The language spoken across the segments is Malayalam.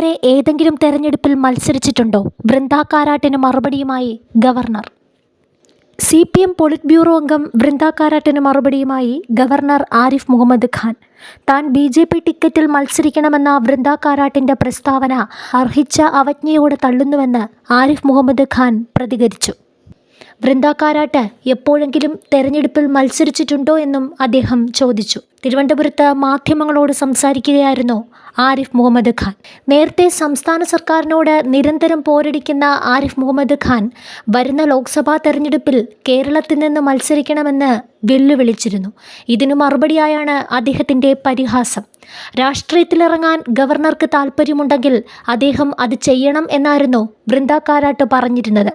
ഇതുവരെ ഏതെങ്കിലും തെരഞ്ഞെടുപ്പിൽ മത്സരിച്ചിട്ടുണ്ടോ? വൃന്ദ കാരാട്ടിന് മറുപടിയുമായി governor. C P M polit bureau അംഗം വൃന്ദ കാരാട്ടിന് മറുപടിയുമായി ഗവർണർ ആരിഫ് മുഹമ്മദ് ഖാൻ. താൻ ബി ജെ പി ടിക്കറ്റിൽ മത്സരിക്കണമെന്ന വൃന്ദ പ്രസ്താവന അർഹിച്ച അവജ്ഞയോടെ തള്ളുന്നുവെന്ന് ആരിഫ് മുഹമ്മദ് ഖാൻ പ്രതികരിച്ചു. വൃന്ദ കാരാട്ട് എപ്പോഴെങ്കിലും തെരഞ്ഞെടുപ്പിൽ മത്സരിച്ചിട്ടുണ്ടോ എന്നും അദ്ദേഹം ചോദിച്ചു. തിരുവനന്തപുരത്ത് മാധ്യമങ്ങളോട് സംസാരിക്കുകയായിരുന്നു ആരിഫ് മുഹമ്മദ് ഖാൻ. നേരത്തെ സംസ്ഥാന സർക്കാരിനോട് നിരന്തരം പോരടിക്കുന്ന ആരിഫ് മുഹമ്മദ് ഖാൻ വരുന്ന ലോക്സഭാ തെരഞ്ഞെടുപ്പിൽ കേരളത്തിൽ നിന്ന് മത്സരിക്കണമെന്ന് വെല്ലുവിളിച്ചിരുന്നു. ഇതിനു മറുപടിയായാണ് അദ്ദേഹത്തിന്റെ പരിഹാസം. രാഷ്ട്രീയത്തിലിറങ്ങാൻ ഗവർണർക്ക് താൽപ്പര്യമുണ്ടെങ്കിൽ അദ്ദേഹം അത് ചെയ്യണം എന്നായിരുന്നു ബൃന്ദ കാരാട്ട് പറഞ്ഞിരുന്നത്.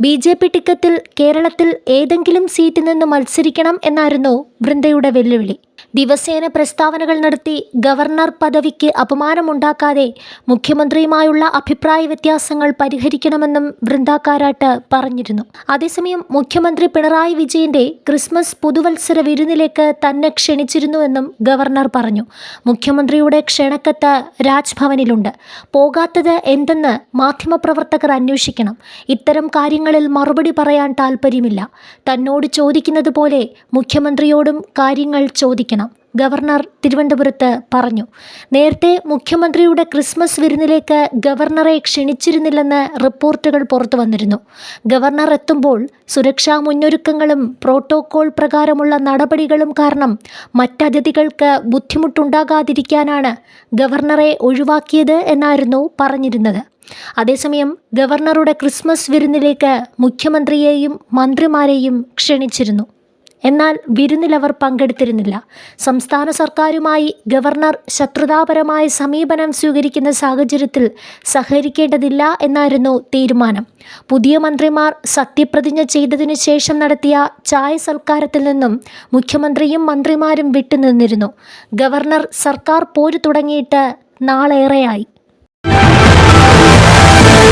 ബി ജെ പി ടിക്കറ്റിൽ കേരളത്തിൽ ഏതെങ്കിലും സീറ്റിൽ നിന്ന് മത്സരിക്കണം എന്നായിരുന്നു വൃന്ദയുടെ വെല്ലുവിളി. ദിവസേന പ്രസ്താവനകൾ നടത്തി ഗവർണർ പദവിക്ക് അപമാനമുണ്ടാക്കാതെ മുഖ്യമന്ത്രിയുമായുള്ള അഭിപ്രായ വ്യത്യാസങ്ങൾ പരിഹരിക്കണമെന്നും വൃന്ദ കാരാട്ട് പറഞ്ഞിരുന്നു. അതേസമയം മുഖ്യമന്ത്രി പിണറായി വിജയന്റെ ക്രിസ്മസ് പുതുവത്സര വിരുന്നിലേക്ക് തന്നെ ക്ഷണിച്ചിരുന്നുവെന്നും ഗവർണർ പറഞ്ഞു. മുഖ്യമന്ത്രിയുടെ ക്ഷണക്കത്ത് രാജ്ഭവനിലുണ്ട്. പോകാത്തത് എന്തെന്ന് മാധ്യമപ്രവർത്തകർ അന്വേഷിക്കണം. ഇത്തരം കാര്യങ്ങളിൽ മറുപടി പറയാൻ താൽപ്പര്യമില്ല. തന്നോട് ചോദിക്കുന്നത് പോലെ മുഖ്യമന്ത്രിയോടും കാര്യങ്ങൾ ചോദിക്കണം. ഗവർണർ തിരുവനന്തപുരത്ത് പറഞ്ഞു. നേരത്തെ മുഖ്യമന്ത്രിയുടെ ക്രിസ്മസ് വിരുന്നിലേക്ക് ഗവർണറെ ക്ഷണിച്ചിരുന്നില്ലെന്ന് റിപ്പോർട്ടുകൾ പുറത്തു വന്നിരുന്നു. ഗവർണർ എത്തുമ്പോൾ സുരക്ഷാ മുന്നൊരുക്കങ്ങളും പ്രോട്ടോകോൾ പ്രകാരമുള്ള നടപടികളും കാരണം മറ്റതിഥികൾക്ക് ബുദ്ധിമുട്ടുണ്ടാകാതിരിക്കാനാണ് ഗവർണറെ ഒഴിവാക്കിയത് എന്നായിരുന്നു പറഞ്ഞിരുന്നത്. അതേസമയം ഗവർണറുടെ ക്രിസ്മസ് വിരുന്നിലേക്ക് മുഖ്യമന്ത്രിയെയും മന്ത്രിമാരെയും ക്ഷണിച്ചിരുന്നു. എന്നാൽ വിരുന്നിലവർ പങ്കെടുത്തിരുന്നില്ല. സംസ്ഥാന സർക്കാരുമായി ഗവർണർ ശത്രുതാപരമായ സമീപനം സ്വീകരിക്കുന്ന സാഹചര്യത്തിൽ സഹകരിക്കേണ്ടതില്ല എന്നായിരുന്നു തീരുമാനം. പുതിയ മന്ത്രിമാർ സത്യപ്രതിജ്ഞ ചെയ്തതിനു ശേഷം നടത്തിയ ചായ സൽക്കാരത്തിൽ നിന്നും മുഖ്യമന്ത്രിയും മന്ത്രിമാരും വിട്ടുനിന്നിരുന്നു. ഗവർണർ സർക്കാർ പോരു തുടങ്ങിയിട്ട് നാളേറെയായി.